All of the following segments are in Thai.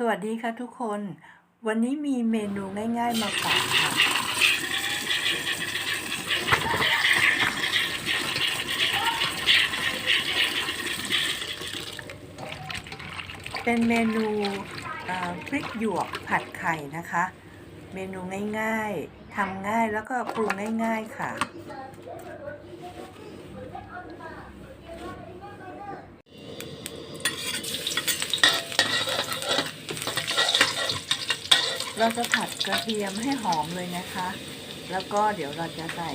สวัสดีค่ะทุกคน วันนี้มีเมนูง่าย ๆ มาฝากค่ะ เป็นเมนูพริกหยวกผัดไข่นะคะ เมนูง่ายๆทำง่ายแล้วก็ปรุงง่าย ๆค่ะ เราจะผัดกระเทียมให้หอมเลยนะคะ แล้วก็เดี๋ยวเราจะใส่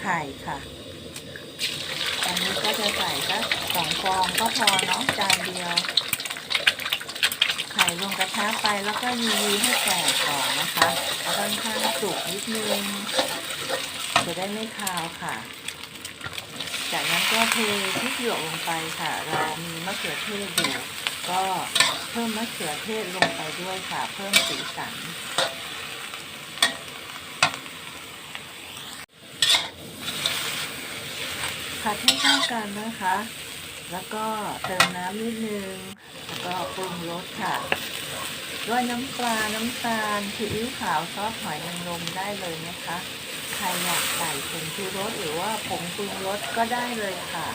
ไข่ค่ะอันนี้ก็จะใส่สักสองฟองก็พอเนาะจานเดียว ไข่ลงกระทะไปแล้วก็ยีให้แตกก่อนนะคะแล้วค่อนข้างสุกนิดนึงจะได้ไม่คาวค่ะ จากนั้นก็เทพริกหยวกลงไปค่ะ เรามีมะเขือเทศอยู่ ก็เพิ่มมะเขือเทศลงไปด้วยค่ะ เพิ่มสีสัน ผัดให้เข้ากันนะคะ แล้วก็เติมน้ำนิดนึง แล้วก็ปรุงรสค่ะ ด้วยน้ำปลา น้ำตาลซีอิ๊วขาวซอสหอยนางรมได้เลยนะคะ ใครอยากใส่ผงชูรสหรือว่าผงปรุงรสก็ได้เลยค่ะ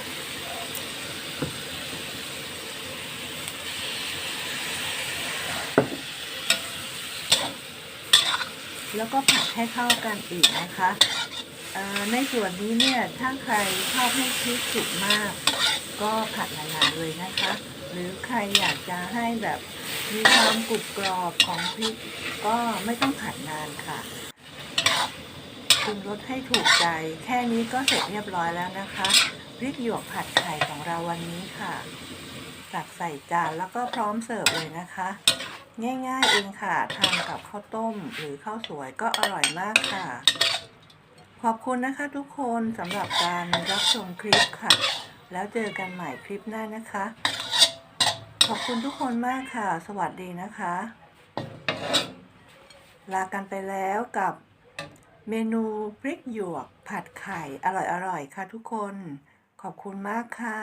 แล้วก็ผัดให้เข้ากันอีกนะคะในส่วนนี้เนี่ยถ้าใครชอบให้พริกสุกมาก ก็ผัดนานๆเลยนะคะ หรือใครอยากจะให้แบบมีความกรุบกรอบของพริกก็ไม่ต้องผัดนานค่ะปรุงรสให้ถูกใจ แค่นี้ก็เสร็จเรียบร้อยแล้วนะคะพริกหยวกผัดไข่ของเราวันนี้ค่ะตักใส่จานแล้วก็พร้อมเสิร์ฟเลยนะคะ ง่ายๆเองค่ะทานกับข้าวต้มหรือข้าวสวยก็อร่อยมากค่ะ ขอบคุณนะคะทุกคนสำหรับการรับชมคลิปค่ะ แล้วเจอกันใหม่คลิปหน้านะคะ ขอบคุณทุกคนมากค่ะ สวัสดีนะคะ ลากันไปแล้วกับเมนูพริกหยวกผัดไข่อร่อยๆค่ะทุกคน ขอบคุณมากค่ะ